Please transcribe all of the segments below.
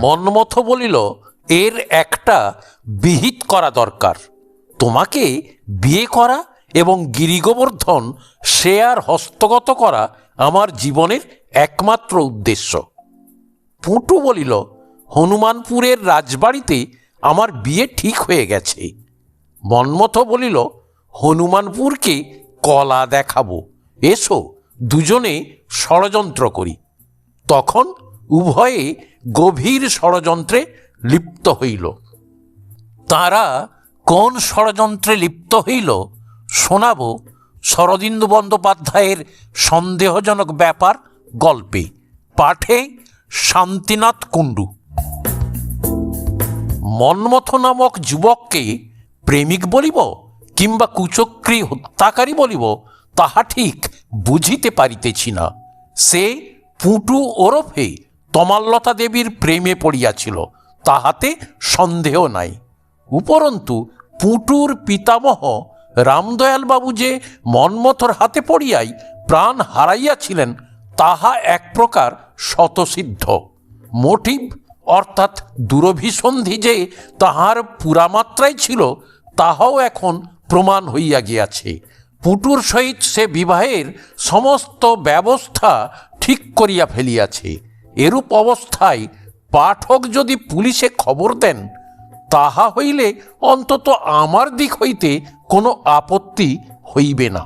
মন্মথ বলিল, এর একটা বিহিত করা দরকার। তোমাকে বিয়ে করা এবং গিরিগোবর্ধন সে আর হস্তগত করা আমার জীবনের একমাত্র উদ্দেশ্য। পুঁটু বলিল, হনুমানপুরের রাজবাড়িতে আমার বিয়ে ঠিক হয়ে গেছে। মন্মথ বলিল, হনুমানপুরকে কলা দেখাবো। এসো, দুজনে ষড়যন্ত্র করি। তখন উভয়ে গভীর ষড়যন্ত্রে লিপ্ত হইল। তারা কোন ষড়যন্ত্রে লিপ্ত হইল শোনাব শরদিন্দু বন্দ্যোপাধ্যায়ের সন্দেহজনক ব্যাপার গল্পে। পাঠে শান্তিনাথ কুণ্ডু। মন্মথ নামক যুবককে প্রেমিক বলিব কিংবা কুচক্রী হত্যাকারী বলিব তাহা ঠিক বুঝিতে পারিতেছি না। সে পুটু ওরফে তমাল্লতা দেবীর প্রেমে পড়িয়াছিল, তাহাতে সন্দেহ নাই। উপরন্তু পুঁটুর পিতামহ রামদয়ালবাবু যে মন্মথর হাতে পড়িয়াই প্রাণ হারাইয়াছিলেন, তাহা এক প্রকার শতসিদ্ধ মোটিভ অর্থাৎ দুরভিসন্ধি যে তাহার পুরামাত্রায় ছিল, তাহাও এখন প্রমাণ হইয়া গিয়াছে। পুটুর সহিত সে বিবাহের সমস্ত ব্যবস্থা ঠিক করিয়া ফেলিয়াছে। এরূপ অবস্থায় পাঠক যদি পুলিশে খবর দেন, তাহা হইলে অন্তত আমার দিক হইতে কোনো আপত্তি হইবে না।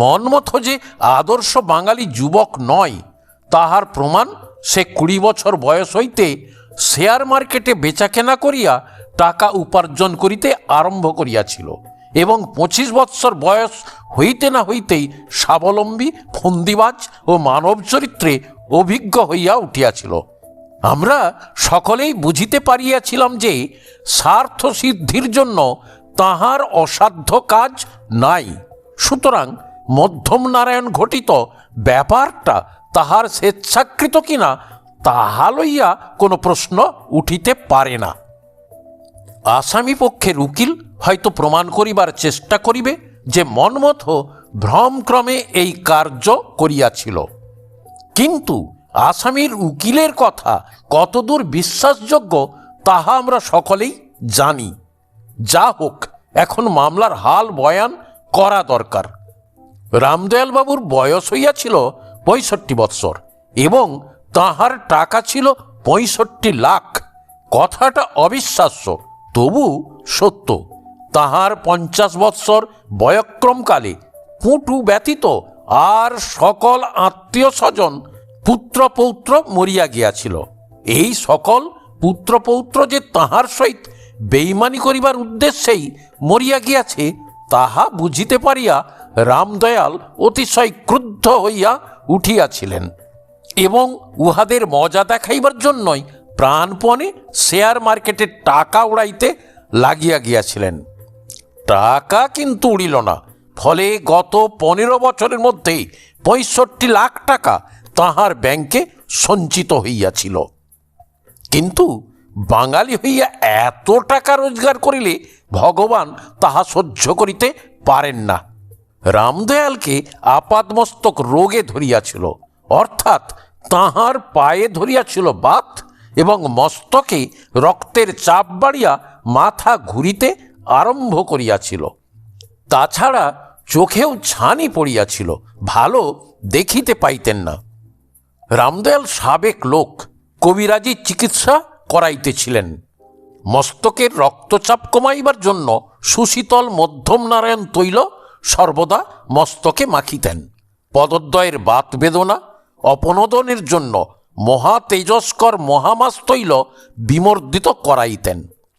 মনমথ যে আদর্শ বাঙালি যুবক নয়, তাহার প্রমাণ সে কুড়ি বছর বয়স হইতে শেয়ার মার্কেটে বেচাকেনা করিয়া টাকা উপার্জন করিতে আরম্ভ করিয়াছিল এবং পঁচিশ বৎসর বয়স হইতে না হইতেই স্বাবলম্বী ফন্দিবাজ ও মানব চরিত্রে অভিজ্ঞ হইয়া উঠিয়াছিল। আমরা সকলেই বুঝিতে পারিয়াছিলাম যে স্বার্থ সিদ্ধির জন্য তাহার অসাধ্য কাজ নাই। সুতরাং মধ্যম নারায়ণ ঘটিত ব্যাপারটা তাহার স্বেচ্ছাকৃত কিনা তাহা লইয়া কোনো প্রশ্ন উঠিতে পারে না। আসামি পক্ষের উকিল হয়তো প্রমাণ করিবার চেষ্টা করিবে যে মনমথ ভ্রমক্রমে এই কার্য করিয়াছিল। কিন্তু আসামির উকিলের কথা কতদূর বিশ্বাসযোগ্য তাহা আমরা সকলেই জানি। যা হোক, এখন মামলার হাল বয়ান করা দরকার। রামদয়ালবাবুর বয়স হইয়াছিল পঁয়ষট্টি বৎসর এবং তাহার টাকা ছিল পঁয়ষট্টি লাখ। কথাটা অবিশ্বাস্য, তবু সত্য। তাহার পঞ্চাশ বৎসর বয়ক্রমকালে পুঁটু ব্যতীত আর সকল আত্মীয় স্বজন পুত্রপৌত্র মরিয়া গিয়াছিল। এই সকল পুত্রপৌত্র যে তাহার সহিত বেইমানি করিবার উদ্দেশ্যেই মরিয়া গিয়াছে, তাহা বুঝিতে পারিয়া রামদয়াল অতিশয় ক্রুদ্ধ হইয়া উঠিয়াছিলেন এবং উহাদের মজা দেখাইবার জন্যই প্রাণপণে শেয়ার মার্কেটে টাকা উড়াইতে লাগিয়া গিয়াছিলেন। টাকা কিন্তু উড়িল না ফলে গত পনেরো বছরের মধ্যে পঁয়ষট্টি লাখ টাকা তাহার ব্যাংকে সঞ্চিত হইয়াছিল। কিন্তু বাঙালি হইয়া এত টাকা রোজগার করিলে ভগবান তাহা সহ্য করিতে পারেন না। রামদয়ালকে আপাদমস্তক রোগে ধরিয়াছিল, অর্থাৎ তাহার পায়ে ধরিয়াছিল বাত এবং মস্তকে রক্তের চাপ বাড়িয়া মাথা ঘুরিতে আরম্ভ করিয়াছিল। তাছাড়া চোখেও ছানি পড়িয়াছিল, ভালো দেখিতে পাইতেন না। রামদয়াল সাবেক লোক কবিরাজি চিকিৎসা করাইতেছিলেন। মস্তকের রক্তচাপ কমাইবার জন্য সুশীতল মধ্যম নারায়ণ তৈল সর্বদা মস্তকে মাখিতেন। পদদ্বয়ের বাত বেদনা, অপনোদনের জন্য মহা তেজস্কর মহামাস তৈল বিমর্দিত করাইতেন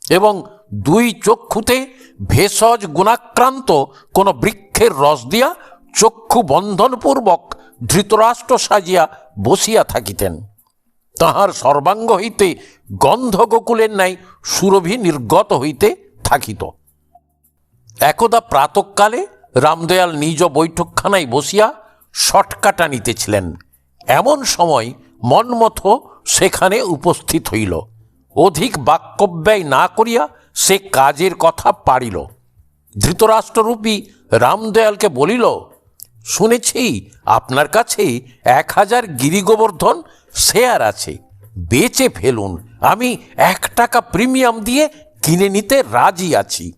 এবং দুই চক্ষুতে ভেষজ গুণাক্রান্ত কোনো বৃক্ষের রস দিয়া চক্ষু বন্ধনপূর্বক ধৃতরাষ্ট্র সাজিয়া বসিয়া থাকিতেন। তাহার সর্বাঙ্গ হইতে গন্ধ গোকুলের ন্যায় সুরভি নির্গত হইতে থাকিত। একদা প্রাতকালে রামদয়াল নিজ বৈঠকখানায় বসিয়া শটকা টানিতেছিলেন এমন সময় মনমথ সেখানে উপস্থিত হইল। অধিক বাক্যব্যয় না করিয়া সে কাজের কথা পারিল। ধৃতরাষ্ট্ররূপী রামদয়ালকে বলিল, শুনেছি আপনার কাছে এক হাজার গিরিগোবর্ধন শেয়ার আছে। বেচে ফেলুন। আমি এক টাকা প্রিমিয়াম দিয়ে কিনে নিতে রাজি আছি।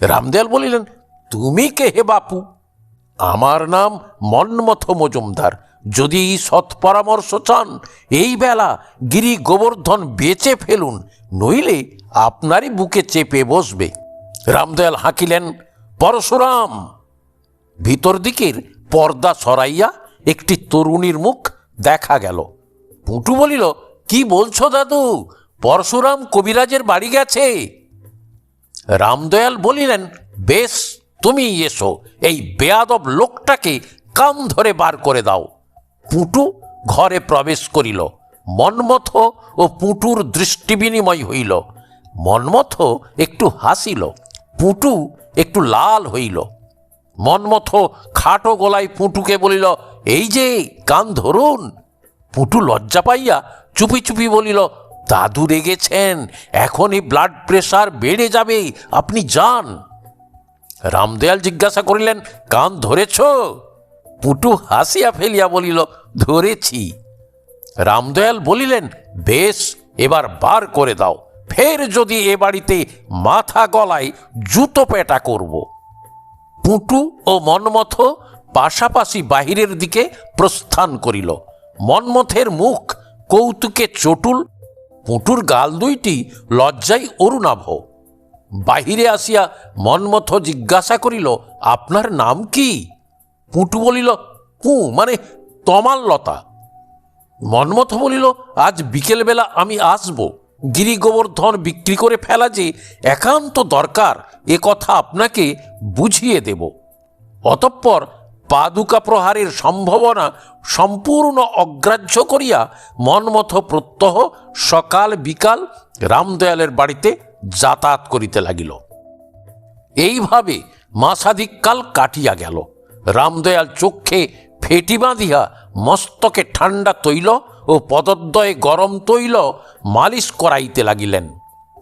রামদেয়াল বলিলেন, তুমি কে হে বাপু? আমার নাম মন্মথ মজুমদার। যদি সৎ পরামর্শ চান, এই বেলা গিরি গোবর্ধন বেচে ফেলুন, নইলে আপনারই বুকে চেপে বসবে। রামদয়াল হাঁকিলেন, পরশুরাম! ভিতর দিকের পর্দা সরাইয়া একটি তরুণীর মুখ দেখা গেল। পুটু বলিল, কি বলছো দাদু? পরশুরাম কবিরাজের বাড়ি গেছে? রামদয়াল বলিলেন, বেশ তুমি এসো, এই বেয়াদব লোকটাকে কান ধরে বার করে দাও। পুটু ঘরে প্রবেশ করিল। মন্মথ ও পুটুর দৃষ্টি বিনিময় হইল। মন্মথ একটু হাসিল, পুটু একটু লাল হইল। মন্মথ খাটো গলায় পুটুকে বলিল, এই যে, কান ধরুন। পুটু লজ্জা পাইয়া চুপি চুপি বলিল, দাদু রেগেছেন, এখনই ব্লাড প্রেশার বেড়ে যাবে, আপনি যান। রামদয়াল জিজ্ঞাসা করিলেন, কান ধরেছ? পুটু হাসিয়া ফেলিয়া বলিল, ধরেছি। রামদয়াল বলিলেন, বেশ, এবার বার করে দাও। ফের যদি এ বাড়িতে মাথা গলায় জুতো পেটা করব। পুটু ও মন্মথ পাশাপাশি বাহিরের দিকে প্রস্থান করিল। মন্মথের মুখ কৌতুকে চটুল, পুটুর গাল দুইটি লজ্জায় অরুণাভ। বাহিরে আসিয়া মন্মথ জিজ্ঞাসা করিল, আপনার নাম কি? পুটু বলিল পু মানে তমাললতা মন্মথ বলিল, আজ বিকেলবেলা আমি আসব। গিরি গোবর্ধন বিক্রি করে ফেলা যে একান্ত দরকার, এ কথা আপনাকে বুঝিয়ে দেব। অতঃপর পাদুকা প্রহারের সম্ভাবনা সম্পূর্ণ অগ্রাহ্য করিয়া মনমথ প্রত্যহ সকাল বিকাল রামদয়ালের বাড়িতে যাতায়াত করিতে লাগিল। এইভাবে মাসাধিককাল কাটিয়া গেল। রামদয়াল চক্ষে ফেটি বাঁধিয়া মস্তকে ঠান্ডা তৈল ও পদদ্বয়ে গরম তৈল মালিশ করাইতে লাগিলেন।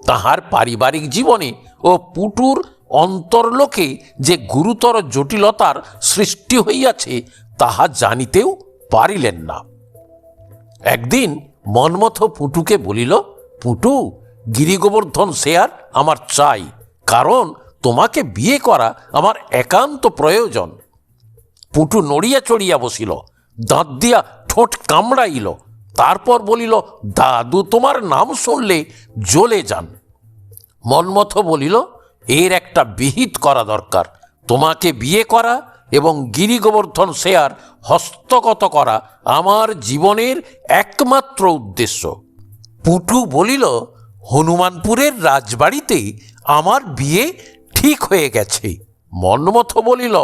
তাহার পারিবারিক জীবনে ও পুটুর অন্তর্লোকে যে গুরুতর জটিলতার সৃষ্টি হইয়াছে, তাহা জানিতেও পারিলেন না। একদিন মন্মথ পুটুকে বলিল, পুটু, গিরিগোবর্ধন শেয়ার আমার চাই, কারণ তোমাকে বিয়ে করা আমার একান্ত প্রয়োজন। পুটু নড়িয়া চড়িয়া বসিল, দাঁত দিয়া ঠোঁট কামড়াইল, তারপর বলিল, দাদু, তোমার নাম শুনলে জ্বলে যান। মন্মথ বলিল, এর একটা বিহিত করা দরকার। তোমাকে বিয়ে করা এবং গিরি গোবর্ধন শেয়ার হস্তগত করা আমার জীবনের একমাত্র উদ্দেশ্য। পুটু বলিল, হনুমানপুরের রাজবাড়িতে আমার বিয়ে ঠিক হয়ে গেছে। মন্মথ বলিল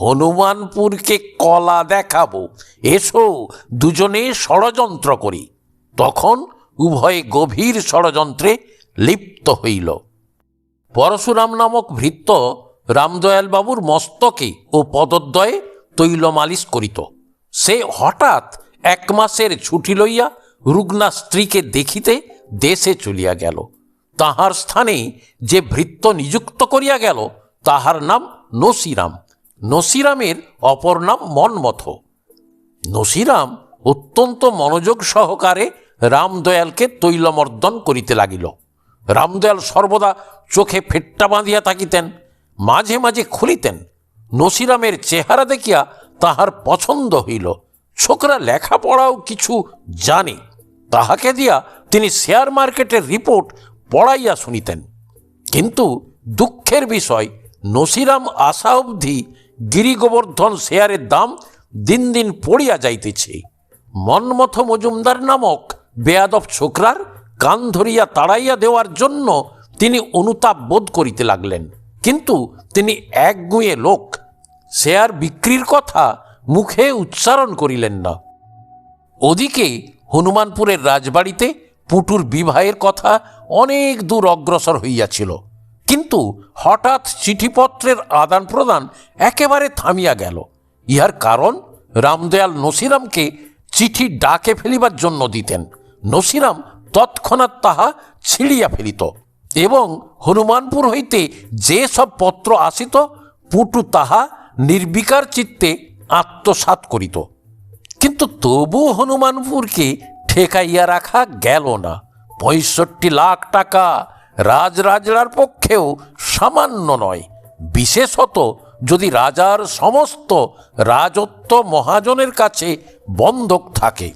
হনুমানপুরকে কলা দেখাবো। এসো দুজনে ষড়যন্ত্র করি। তখন উভয়ে গভীর ষড়যন্ত্রে লিপ্ত হইল। পরশুরাম নামক ভৃত্য রামদয়ালবাবুর মস্তকে ও পদদ্বয়ে তৈল মালিশ করিত। সে হঠাৎ এক মাসের ছুটি লইয়া রুগ্না স্ত্রীকে দেখিতে দেশে চলিয়া গেল। তাহার স্থানে যে ভৃত্য নিযুক্ত করিয়া গেল, তাহার নাম নসিরাম। নসিরামের অপর নাম মনমথ। নসিরাম অত্যন্ত মনোযোগ সহকারে রামদয়ালকে তৈলমর্দন করিতে লাগিল। রামদয়াল সর্বদা চোখে ফেট্টা বাঁধিয়া থাকিতেন, মাঝে মাঝে খুলিতেন। নসিরামের চেহারা দেখিয়া তাহার পছন্দ হইল। ছোকরা লেখাপড়াও কিছু জানে, তাহাকে দিয়া তিনি শেয়ার মার্কেটের রিপোর্ট পড়াইয়া শুনিতেন। কিন্তু দুঃখের বিষয়, নসিরাম আশা অবধি গিরিগোবর্ধন শেয়ারের দাম দিন দিন পড়িয়া যাইতেছে। মন্মথ মজুমদার নামক বেয়াদব ছোকরার কান ধরিয়া তাড়াইয়া দেওয়ার জন্য তিনি অনুতাপ বোধ করিতে লাগলেন। কিন্তু তিনি একগুঁয়ে লোক, শেয়ার বিক্রির কথা মুখে উচ্চারণ করিলেন না। ওদিকে হনুমানপুরের রাজবাড়িতে পুটুর বিবাহের কথা অনেক দূর অগ্রসর হইয়াছিল। কিন্তু হঠাৎ চিঠিপত্রের আদান প্রদান একেবারে থামিয়া গেল। ইহার কারণ রামদয়াল নসিরামকে চিঠি ডাকে ফেলিবার জন্য দিতেন। নসিরাম তৎক্ষণাৎ তাহা ছিঁড়িয়া ফেলিত এবং হনুমানপুর হইতে যে সব পত্র আসিত, পুটু তাহা নির্বিকার চিত্তে আত্মসাৎ করিত। কিন্তু তবু হনুমানপুরকে ঠেকাইয়া রাখা গেল না। পঁয়ষট্টি লাখ টাকা রাজরাজড়ার পক্ষেও সামান্য নয়। বিশেষত যদি রাজার সমস্ত রাজত্ব মহাজনের কাছে বন্ধক থাকে।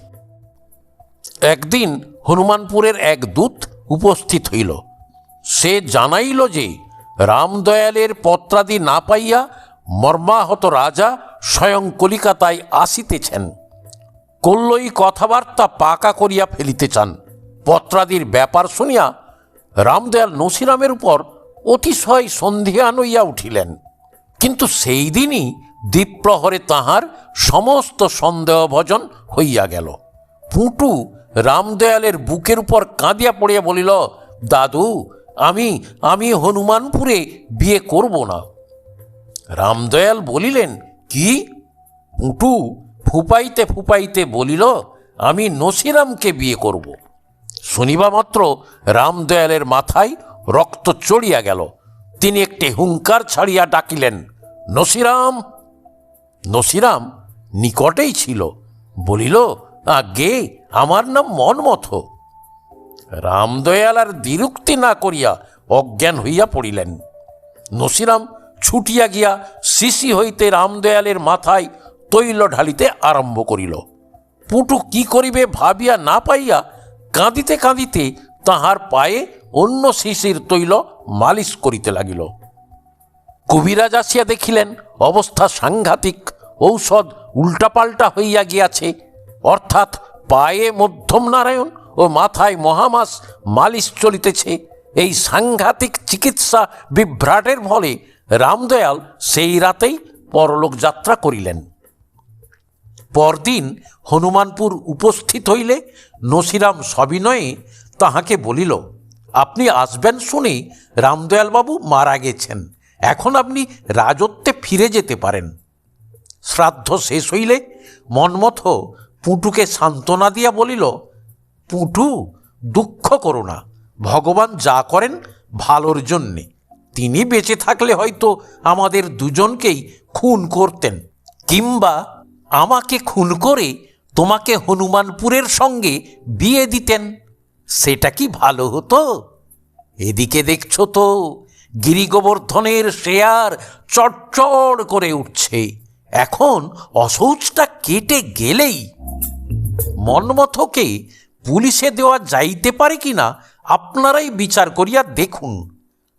একদিন হনুমানপুরের এক দূত উপস্থিত হইল। সে জানাইল যে রামদয়ালের পত্রাদি না পাইয়া মর্মাহত রাজা স্বয়ং কলিকাতায় আসিতেছেন। কল্লই কথাবার্তা পাকা করিয়া ফেলিতে চান। পত্রাদির ব্যাপার শুনিয়া রামদয়াল নসিরামের উপর অতিশয় সন্ধিয়ান হইয়া উঠিলেন। কিন্তু সেই দিনই দ্বীপ্রহরে তাহার সমস্ত সন্দেহভজন হইয়া গেল। পুঁটু রামদয়ালের বুকের উপর কাঁদিয়া পড়িয়া বলিল, দাদু, আমি আমি হনুমানপুরে বিয়ে করব না। রামদয়াল বলিলেন, কি? পুঁটু ফুপাইতে ফুপাইতে বলিল, আমি নসিরামকে বিয়ে করব। শুনিবা মাত্র রামদয়ালের মাথায় রক্ত চড়িয়া গেল। তিনি একটি হুঙ্কার ছাড়িয়া ডাকিলেন, নসিরাম নসিরাম, নিকটেই ছিল। বলিল আগে আমার নাম মনমথ রামদয়াল আর দ্বিরুক্তি না করিয়া অজ্ঞান হইয়া পড়িলেন। নসিরাম ছুটিয়া গিয়া শিশি হইতে রামদয়ালের মাথায় তৈল ঢালিতে আরম্ভ করিল। পুটু কি করিবে ভাবিয়া না পাইয়া কাঁদিতে কাঁদিতে তাহার পায়ে অন্য শিশির তৈল মালিশ করিতে লাগিল। কবিরাজ আসিয়া দেখিলেন, অবস্থা সাংঘাতিক, ঔষধ উল্টাপাল্টা হইয়া গিয়াছে। অর্থাৎ পায়ে মধ্যম নারায়ণ ও মাথায় মহামাস মালিশ চলিতেছে। এই সাংঘাতিক চিকিৎসা বিভ্রাটের ফলে রামদয়াল সেই রাতেই পরলোক যাত্রা করিলেন। পরদিন হনুমানপুর উপস্থিত হইলে নসিরাম সবিনয়ে তাহাকে বলিল, আপনি আসবেন শুনে রামদয়ালবাবু মারা গেছেন। এখন আপনি রাজত্বে ফিরে যেতে পারেন। শ্রাদ্ধ শেষ হইলে মনমথ পুঁটুকে সান্ত্বনা দিয়া বলিল, পুঁটু, দুঃখ করো না। ভগবান যা করেন ভালোর জন্যে। তিনি বেঁচে থাকলে হয়তো আমাদের দুজনকেই খুন করতেন। কিংবা আমাকে খুন করে তোমাকে হনুমানপুরের সঙ্গে বিয়ে দিতেন, সেটা কি ভালো হতো? এদিকে দেখছ তো, গিরিগোবর্ধনের শেয়ার চটচড় করে উঠছে। এখন অসৌচটা কেটে গেলেই। মনমথকে পুলিশে দেওয়া যাইতে পারে কিনা আপনারাই বিচার করিয়া দেখুন।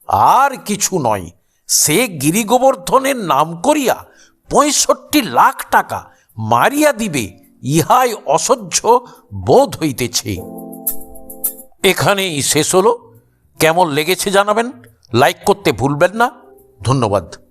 আর কিছু নয়, সে গিরিগোবর্ধনের নাম করিয়া পঁয়ষট্টি লাখ টাকা মারিয়া দিবে, ইহাই অসহ্য বোধ হইতেছে। এখানেই শেষ হলো। কেমন লেগেছে জানাবেন? লাইক করতে ভুলবেন না। ধন্যবাদ।